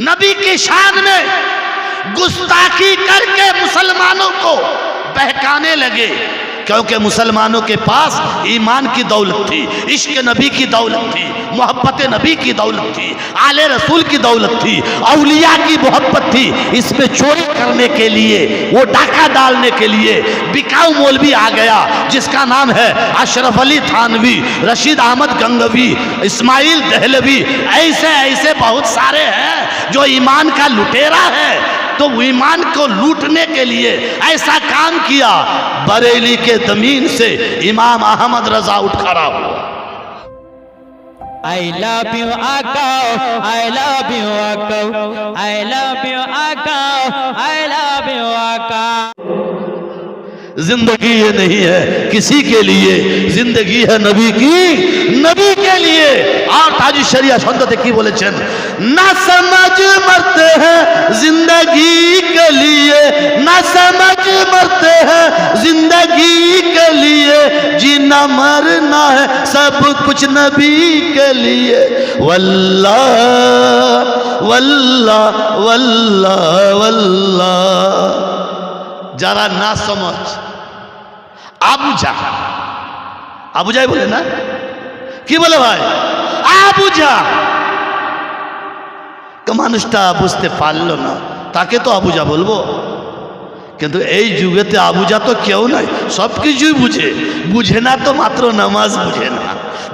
نبی کی شان میں گستاخی کر کے مسلمانوں کو بہکانے لگے، کیونکہ مسلمانوں کے پاس ایمان کی دولت تھی، عشق نبی کی دولت تھی، محبت نبی کی دولت تھی، آل رسول کی دولت تھی، اولیاء کی محبت تھی۔ اس میں چوری کرنے کے لیے، وہ ڈاکہ ڈالنے کے لیے بکاؤ مولوی آ گیا، جس کا نام ہے اشرف علی تھانوی، رشید احمد گنگوی، اسماعیل دہلوی، ایسے ایسے بہت سارے ہیں۔ جو ایمان کا لٹیرا ہے تو وہ ایمان کو لوٹنے کے لیے ایسا کام کیا بریلی کے زمین سے امام احمد رضا اٹھ کھڑا ہوا I love you, Akao. I love you, Akao. I love you, Akao. I love you, Akao. زندگی یہ نہیں ہے کسی کے لیے زندگی ہے نبی کی نبی کے لیے اور تاج شریعہ سنت کی بولے چن نہ سمجھ مرتے ہیں زندگی کے لیے نہ سمجھ مرتے ہیں زندگی کے لیے جینا مرنا ہے سب کچھ نبی کے لیے واللہ واللہ واللہ واللہ যারা না আবুজা আবুজাই বলে না? কি বলে ভাই? আবুজা তো মানুষটা বুঝতে পারল না। তাকে তো আবুজা বলব। কিন্তু এই যুগেতে আবুজা তো কেউ নাই সব কিছুই বুঝে। বুঝে না তো মাত্র নামাজ বুঝে না।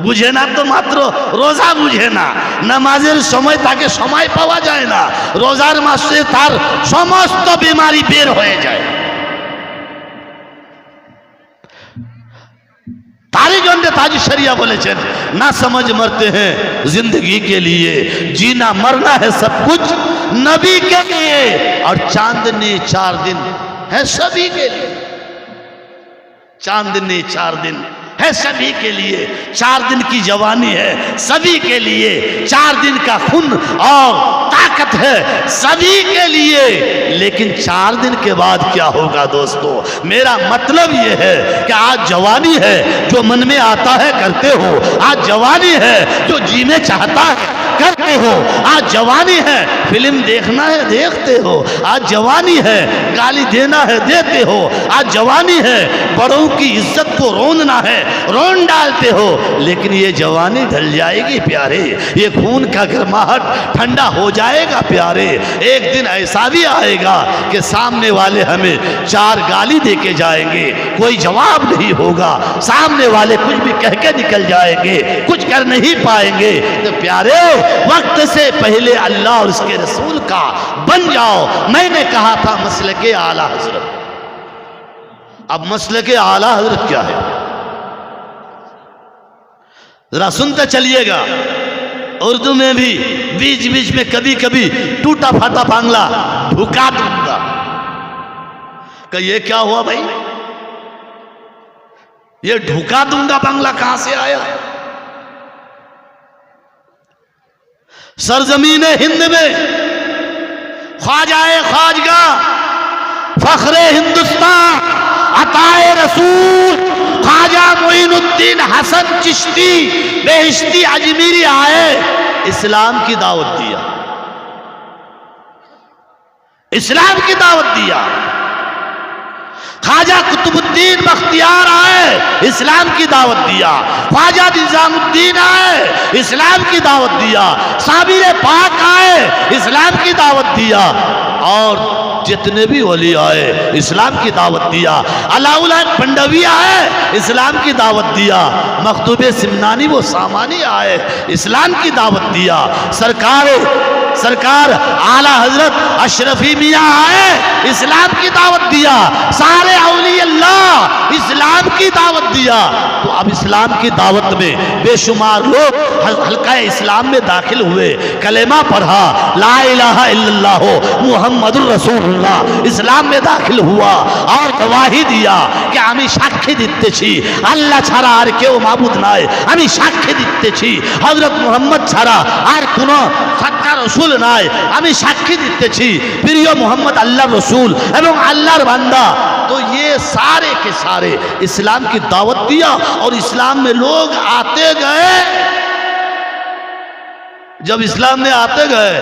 বুঝে না তো মাত্র রোজা বুঝে না। নামাজের সময় তাকে সময় পাওয়া যায় না। রোজার মাসে তার সমস্ত বিমারি বের হয়ে যায়। تاری گنڈے تاج شریعہ بولے چھے نہ سمجھ مرتے ہیں زندگی کے لیے، جینا مرنا ہے سب کچھ نبی کے لیے، اور چاندنی چار دن ہے سبھی کے لیے۔ چاندنی چار دن ہے سبھی کے لیے۔ چار دن کی جوانی ہے سبھی کے لیے۔ چار دن کا خون اور طاقت ہے سبھی کے لیے۔ لیکن چار دن کے بعد کیا ہوگا دوستو؟ میرا مطلب یہ ہے کہ آج جوانی ہے جو من میں آتا ہے، کرتے ہو۔ آج جوانی ہے جو جی میں چاہتا ہے۔ کرتے ہو۔ آج جوانی ہے، فلم دیکھنا ہے، دیکھتے ہو۔ آج جوانی ہے، گالی دینا ہے، دیتے ہو۔ آج جوانی ہے، بڑوں کی عزت کو روننا ہے، رون ڈالتے ہو۔ لیکن یہ جوانی ڈھل جائے گی پیارے۔ یہ خون کا گرماہٹ ٹھنڈا ہو جائے گا پیارے۔ ایک دن ایسا بھی آئے گا کہ سامنے والے ہمیں چار گالی دے کے جائیں گے۔ کوئی جواب نہیں ہوگا۔ سامنے والے کچھ بھی کہہ کے نکل جائیں گے۔ کچھ کر نہیں پائیں گے۔ تو پیارے وقت سے پہلے اللہ اور اس کے رسول کا بن جاؤ۔ میں نے کہا تھا مسلک اعلیٰ حضرت۔ اب مسلک اعلیٰ حضرت کیا ہے؟ ذرا سنتے چلیے گا۔ اردو میں بھی بیچ بیچ میں کبھی کبھی ٹوٹا پھاٹا بانگلہ بھکا دوں گا۔ کہ یہ کیا ہوا بھائی؟ یہ ڈھکا دوں گا بانگلہ کہاں سے آیا؟ ہے سرزمین ہند میں۔ خواجہ خواجگاہ، فخر ہندوستان عطائے رسول، خواجہ معین الدین حسن چشتی، بہشتی اجمیری آئے، اسلام کی دعوت دیا۔ اسلام کی دعوت دیا۔ خاجہ قطب الدین بختیار آئے، اسلام کی دعوت دیا۔ خاجہ نظام الدین آئے، اسلام کی دعوت دیا۔ سابیر پاک آئے، اسلام کی دعوت دیا۔ اور جتنے بھی ولی آئے، اسلام کی دعوت دیا۔ اللہ علیہ پندوی آئے، اسلام کی دعوت دیا۔ مخدوب سمنانی وہ سامانی آئے، اسلام کی دعوت دیا۔ سرکار سرکار اعلی حضرت اشرفی میاں آئے، اسلام کی دعوت دیا، سارے اولی اللہ اسلام کی دعوت دیا۔ تو اب اسلام کی دعوت میں بے شمار لوگ حلقہ اسلام میں داخل ہوئے۔ کلمہ پڑھا، لا الہ الا اللہ، محمد الرسول اللہ، اسلام میں داخل ہوا اور گواہی دیا کہ ہمیشہ সাক্ষী দিতেছি। আল্লাহ معبود نائے ہمی شاکھے دیتے چھی حضرت محمد چھارا آر کنو আর رسول نائے ہمی شاکھے دیتے چھی پھر یہ محمد اللہ رسول ایمان اللہ رباندہ تو یہ سارے کے سارے اسلام کی دعوت دیا اور اسلام میں لوگ آتے گئے। جب اسلام میں آتے گئے،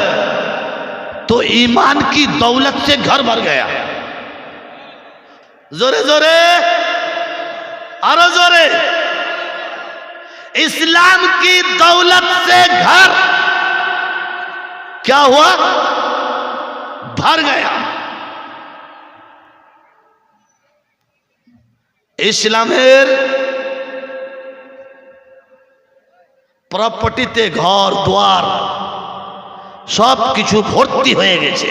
تو ایمان کی دولت سے گھر بھر گیا۔ زورے زورے۔ আরও জোরে اسلام کی دولت سے گھر کیا ہوا بھر گیا ইসলামের প্রপার্টিতে ঘর দুয়ার সব কিছু ভর্তি হয়ে গেছে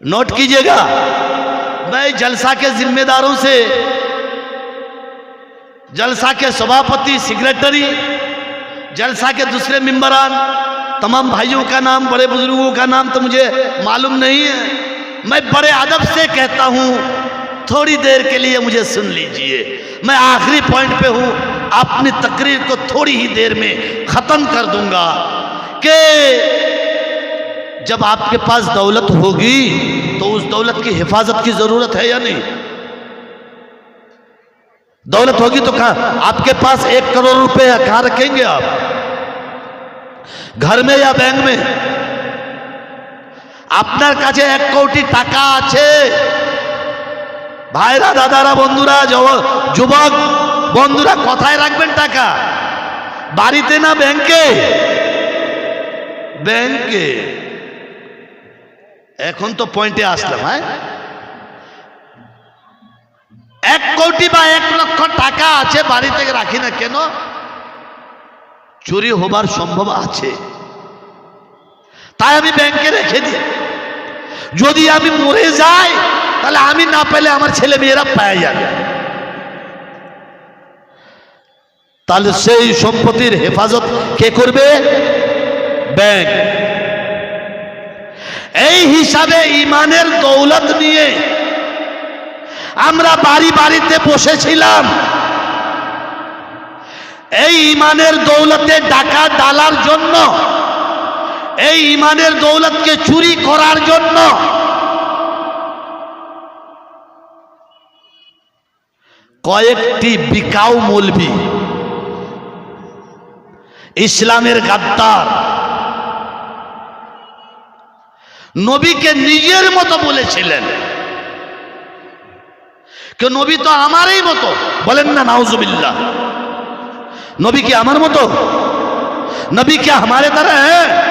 نوٹ کیجیے گا۔ میں جلسہ کے ذمہ داروں سے، جلسہ کے سباپتی سیکرٹری جلسہ کے دوسرے ممبران، تمام بھائیوں کا نام، بڑے بزرگوں کا نام تو مجھے معلوم نہیں ہے۔ میں بڑے ادب سے کہتا ہوں، تھوڑی دیر کے لیے مجھے سن لیجیے۔ میں آخری پوائنٹ پہ ہوں، اپنی تقریر کو تھوڑی ہی دیر میں ختم کر دوں گا کہ جب آپ کے پاس دولت ہوگی تو اس دولت کی حفاظت کی ضرورت ہے یا نہیں؟ دولت ہوگی تو کہاں؟ آپ کے پاس ایک کروڑ روپے ہے کہاں رکھیں گے آپ؟ گھر میں یا بینک میں؟ আপনার কাছে এক কোটি টাকা আছে ভাইরা দাদারা বন্ধুরা যুবক বন্ধুরা কোথায় রাখবেন টাকা বাড়িতে کے ব্যাংকে کے এখন তো পয়েন্টে আসলাম হ্যাঁ? এক কোটি বা এক লক্ষ টাকা আছে, বাড়ি থেকে রাখি না, কেন? চুরি হবার সম্ভব আছে। তাই আমি ব্যাংকে রেখে দিই। যদি আমি মরে যাই, তাহলে আমি না পেলে আমার ছেলে মেয়েরা পায় যাবে তাহলে সেই সম্পত্তির হেফাজত কে করবে? ব্যাংক। এই হিসাবে ইমানের দৌলত নিয়ে আমরা বাড়ি বাড়িতে বসেছিলাম। এই ইমানের দৌলতে ডাকা ডালার জন্য, এই ইমানের দৌলতকে চুরি করার জন্য, কয়েকটি বিকাউ মৌলবি, ইসলামের গাদ্দার নবীকে নিজের মতো বলেছিলেন। কেউ নবী তো আমারই মতো। বলেন না, নাউজুবিল্লাহ। নবী কি আমার মতো? নবী কি আমারে তারা হ্যাঁ?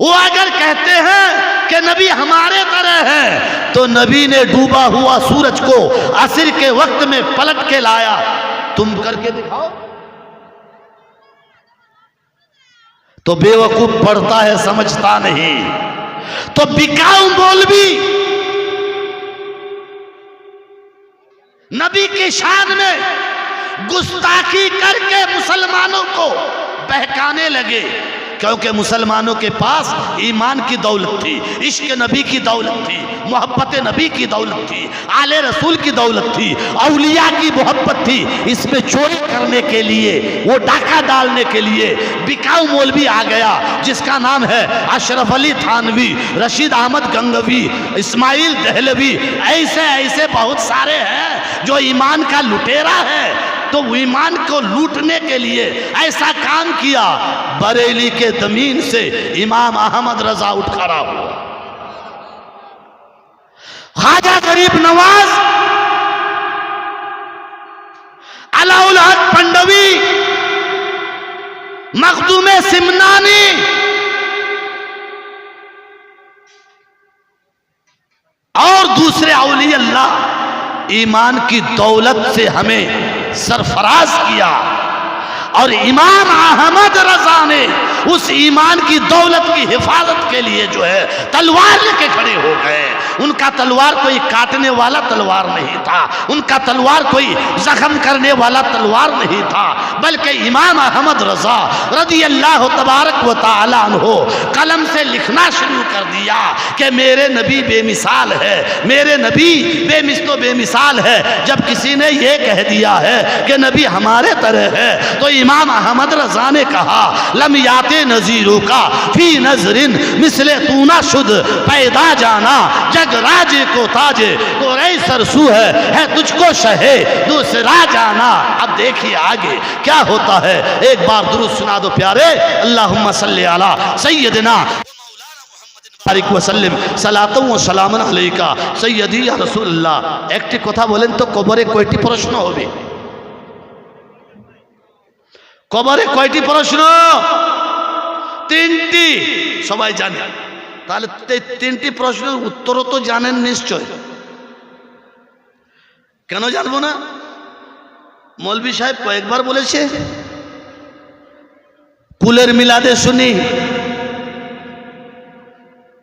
وہ اگر کہتے ہیں کہ نبی ہمارے طرح ہے، تو نبی نے ڈوبا ہوا سورج کو عصر کے وقت میں پلٹ کے لایا۔ تم کر کے دکھاؤ۔ تو بے وقوف پڑھتا ہے، سمجھتا نہیں۔ تو بکاؤ بھی نبی کی شان میں گستاخی کر کے مسلمانوں کو بہکانے لگے۔ کیونکہ مسلمانوں کے پاس ایمان کی دولت تھی، عشق نبی کی دولت تھی، محبت نبی کی دولت تھی، آل رسول کی دولت تھی، اولیاء کی محبت تھی۔ اس میں چوری کرنے کے لیے، وہ ڈاکہ ڈالنے کے لیے بکاؤ مولوی آ گیا، جس کا نام ہے اشرف علی تھانوی، رشید احمد گنگوی، اسماعیل دہلوی۔ ایسے ایسے بہت سارے ہیں جو ایمان کا لٹیرا ہے۔ تو ایمان کو لوٹنے کے لیے ایسا کام کیا، بریلی کے زمین سے امام احمد رضا اٹھ کھڑا ہوا خواجہ غریب نواز الحق پنڈوی، مخدوم سمنانی، اور دوسرے اولی اللہ، ایمان کی دولت سے ہمیں سرفراز کیا اور امام احمد رضا نے اس ایمان کی دولت کی حفاظت کے لیے جو ہے تلوار لے کے کھڑے ہو گئے۔ ان کا تلوار کوئی کاٹنے والا تلوار نہیں تھا، ان کا تلوار کوئی زخم کرنے والا تلوار نہیں تھا۔ بلکہ امام احمد رضا رضی اللہ تبارک و تعالیٰ عنہ قلم سے لکھنا شروع کر دیا کہ میرے نبی بے مثال ہے، میرے نبی بے مثل و بے مثال ہے۔ جب کسی نے یہ کہہ دیا ہے کہ نبی ہمارے طرح ہے، تو امام احمد رضا نے کہا لمیات نظیروں کا فی نظر مثل تونہ شد، پیدا جانا جگ آج راجے کو تاجے گورئی سرسو ہے ہے تجھ کو شہے دوسرا جانا اب دیکھیں آگے کیا ہوتا ہے۔ ایک بار درود سنا دو پیارے۔ اللہم صلی اللہ سیدنا বারিক ওয়াসাল্লিম সালাতম ও সালামন আলাইকা সৈয়দি রসুল্লাহ একটি কথা বলেন তো কবরে কয়টি প্রশ্ন پرشن ہو تین প্রশ্ন তিনটি جانے۔ জানে তাহলে তিনটি প্রশ্নের উত্তরও তো জানেন নিশ্চয়। কেন জানব না? মৌলবি সাহেব কয়েকবার বলেছে, কুলের মিলাদে শুনি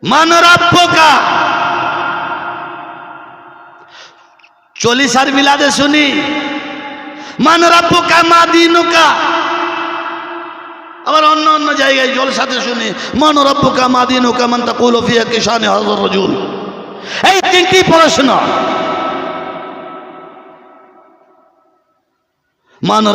মান রব্বকা চল্লিশ মিলাদে শুনি মান রব্বকা মা দিনুকা আবার অন্য অন্য জায়গায় জল সাথে শুনি, মন রব্বুকা মাদিন হুকা মান তাকুল হজর রজুল। এই তিনটি পড়াশোনা মান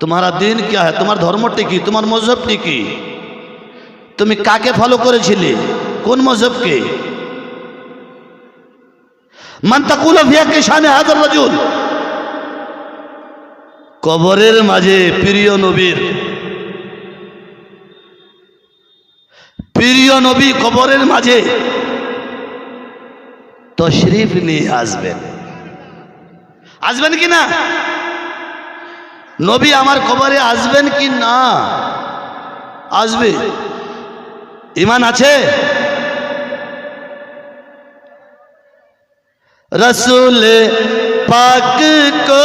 তোমারা দিন কে হ্যাঁ তোমার ধর্মটি কি? তোমার মজহবটি কি? তুমি কাকে ফলো করেছিলে? কোন মজহবকে? মান্তাকুল কুলভিয়া কে শানে হাজার রজুল। কবরের মাঝে প্রিয় নবীর। প্রিয় নবী কবরের মাঝে তশরিফ নিয়ে আসবেন। আসবেন কি না? নবী আমার কবরে আসবেন কি না? আসবে। ইমান আছে? রসুল পাক কো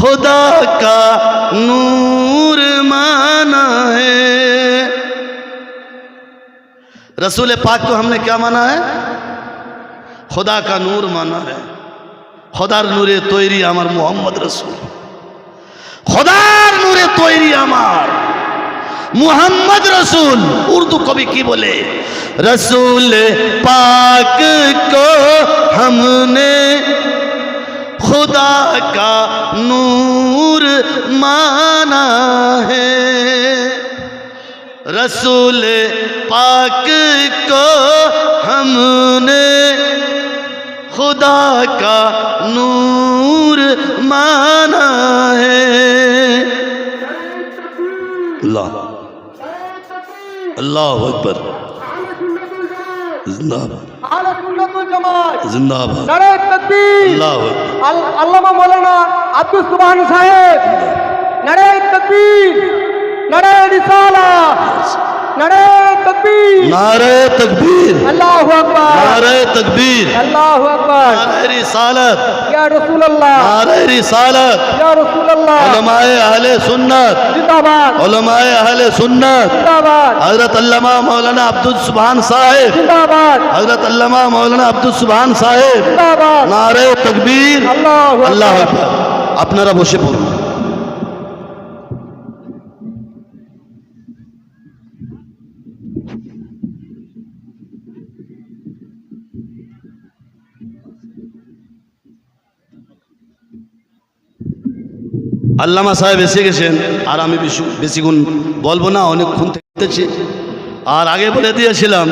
خدا کا نور مانا ہے۔ رسول پاک کو ہم نے کیا مانا ہے؟ خدا کا نور مانا ہے۔ خدا نور تویری امر محمد رسول۔ خدا نور تویری امر محمد رسول۔ اردو کبھی کی بولے؟ رسول پاک کو ہم نے خدا کا نور مانا ہے۔ رسول پاک کو ہم نے خدا کا نور مانا ہے۔ اللہ اللہ اکبر۔ اللہ۔ আল্লামা মৌলানা আব্দুল সুবহান সাহেব। নারায় তকবীর। নারায় রিসালা। نعرہ تکبیر۔ نعرہ تکبیر۔ اللہ اکبر۔ نعرہ تکبیر۔ اللہ اکبر۔ نعرہ رسالت۔ یا رسول اللہ۔ نعرہ رسالت۔ یا رسول اللہ۔ علماء اہل سنت۔ زندہ باد۔ علماء اہل سنت۔ زندہ باد۔ حضرت علامہ مولانا عبد السبحان صاحب۔ زندہ باد۔ حضرت علامہ مولانا عبد السبحان صاحب۔ زندہ باد۔ نعرہ تکبیر۔ اللہ اکبر۔ আপনারা বসে পড়ুন আল্লামা সাহেব এসে গেছেন, আর আমি বেশি বেশিক্ষণ বলব না, অনেকক্ষণ থেকেছি। আর আগে বলে দিয়েছিলাম,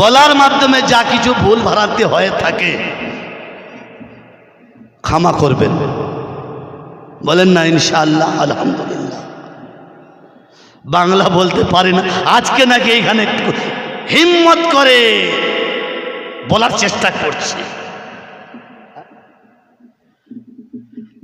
বলার মাধ্যমে যা কিছু ভুল ভ্রান্তি হয়ে থাকে, ক্ষমা করবেন। বলেন না, ইনশাআল্লাহ, আলহামদুলিল্লাহ। বাংলা বলতে পারে না, আজকে নাকি একটু হিম্মত করে বলার চেষ্টা করছি।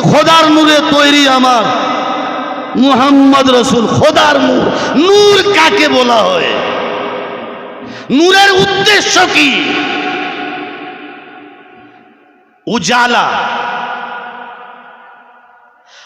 খোদার নূরে তৈরি আমার? মুহাম্মদ রসুল, খোদার নূর। নূর কাকে বলা হয়? নূরের উদ্দেশ্য কি? উজালা।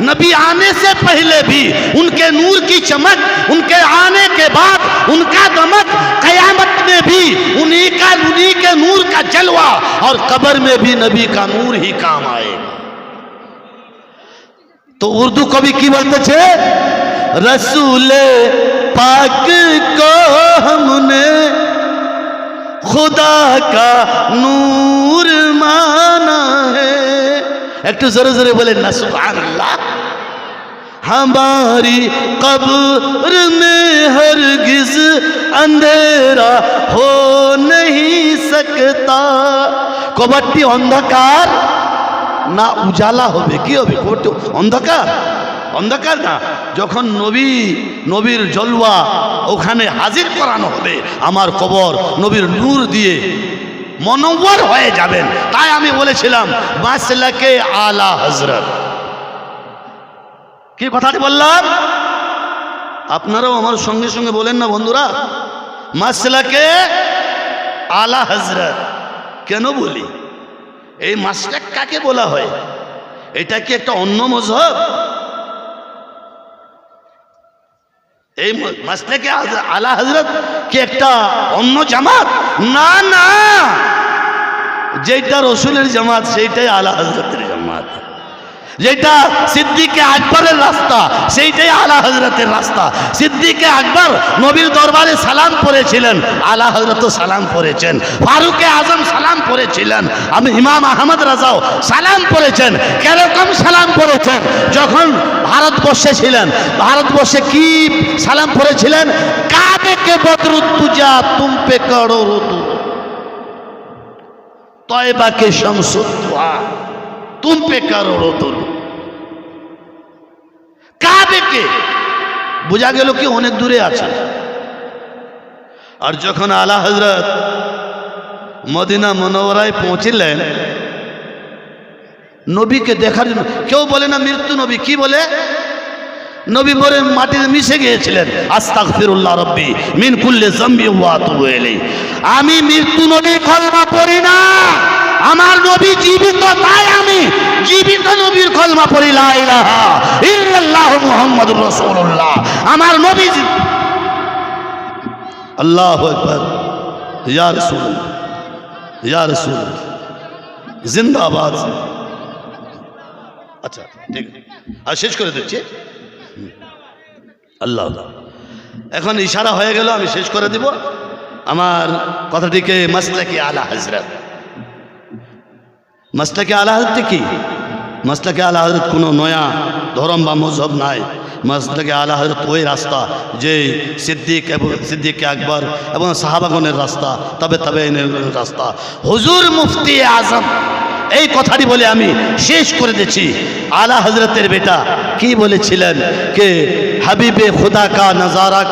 نبی آنے سے پہلے بھی ان کے نور کی چمک، ان کے آنے کے بعد ان کا دمک قیامت میں بھی انہی کا انہی کے نور کا جلوہ اور قبر میں بھی نبی کا نور ہی کام آئے۔ تو اردو کو بھی کی بات چھے رسول پاک کو ہم نے خدا کا نور مانا ہے۔ একটু জোরে জোরে বলেন না সুহান হামারি কবর মে হর গিজ অন্ধেরা হো নেই সকতা। কবরটি অন্ধকার না উজালা হবে? কি হবে? কবরটি অন্ধকার? অন্ধকার না। যখন নবী, নবীর জলওয়া ওখানে হাজির করানো হবে, আমার কবর নবীর নূর দিয়ে মনোবর হয়ে যাবেন। তাই আমি বলেছিলাম, মাসলাকে আলা হজরত কি কথাটি বললাম? আপনারাও আমার সঙ্গে সঙ্গে বলেন না বন্ধুরা? মাসলাকে আলা হজরত কেন বলি? এই মাসলাক কাকে বলা হয়? এটা কি একটা অন্য মজহব? এই মাসলেকে আলা হজরত কি একটা অন্য জামাত? না না। যেটা রসুলের জামাত, সেইটাই আলা হজরতের জামাত। যেটা সিদ্দিকে আকবরের রাস্তা, সেইটাই আলা হজরতের রাস্তা। সিদ্দিকে আকবর নবীর দরবারে সালাম পড়েছিলেন, আলা হজরত সালাম পড়েছেন, ফারুকে আজম সালাম পড়েছিলেন, আমি ইমাম আহমদ রাজাও সালাম পড়েছেন, কেরকম সালাম পড়েছেন, যখন ভারতবর্ষে ছিলেন, ভারতবর্ষে কি সালাম পড়েছিলেন? কাবে কে বদরুদ্দুজা তুম পে করো রুতু। তয়বা কে তুম পে করো রুতু কাবে কে? বোঝা গেল কি অনেক দূরে আছে। আর যখন আলা হজরত মদিনা মনোবরায় পৌঁছিলেন, নবীকে দেখার জন্য, কেউ বলে না মৃত্যু নবী, কি বলে? নবী পরে মাটিতে মিশে গিয়েছিলেন। আস্তাগফিরুল্লাহ রব্বি মিন কুল্লি যামবি ওয়া ইলাইহি। আমি মৃত্যু নবী কলমা পড়ি না। আমার নবী জীবিত, তাই আমি জীবিত নবীর কলমা পড়ি ইল্লাল্লাহ মুহাম্মাদুর রাসূলুল্লাহ। আমার নবী আল্লাহু আকবার। ইয়া রাসূল ইয়া জিন্দাবাদ। আচ্ছা ঠিক। আর শেষ করে দিচ্ছি। আল্লাহ। এখন ইশারা হয়ে গেল, আমি শেষ করে দিব। আমার কথাটিকে মাসলাকি আলা হজরত। মাসলাকে আলা হজরত কি? মাসলাকে আলা হজরত কোনো নয়া ধরম বা মজহব নাই। মাসলাকে আলা হজরত ওই রাস্তা যে সিদ্দিক এবং সিদ্দিক আকবর এবং সাহাবাগনের রাস্তা তবে তবে রাস্তা। হুজুর মুফতি আজম এই কথাটি বলে আমি শেষ করে দিচ্ছি আলা হজরতের বেটা কি বলেছিলেন কে হাবিবে খুদা কা নজারা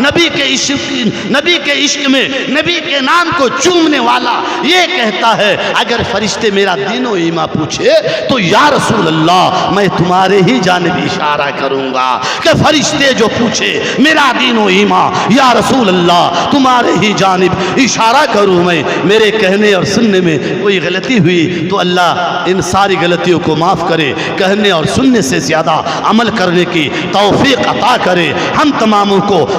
نبی کے عشق نبی کے عشق میں نبی کے نام کو چومنے والا یہ کہتا ہے، اگر فرشتے میرا دین و ایمہ پوچھے تو یا رسول اللہ، میں تمہارے ہی جانب اشارہ کروں گا کہ فرشتے جو پوچھے میرا دین و ایمہ یا رسول اللہ، تمہارے ہی جانب اشارہ کروں میں، میرے کہنے اور سننے میں کوئی غلطی ہوئی تو اللہ ان ساری غلطیوں کو معاف کرے، کہنے اور سننے سے زیادہ عمل کرنے کی توفیق عطا کرے۔ ہم تماموں کو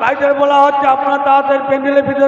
ভাইদের বলা হচ্ছে আপনারা তাদের প্যান্ডেলের ভিতরে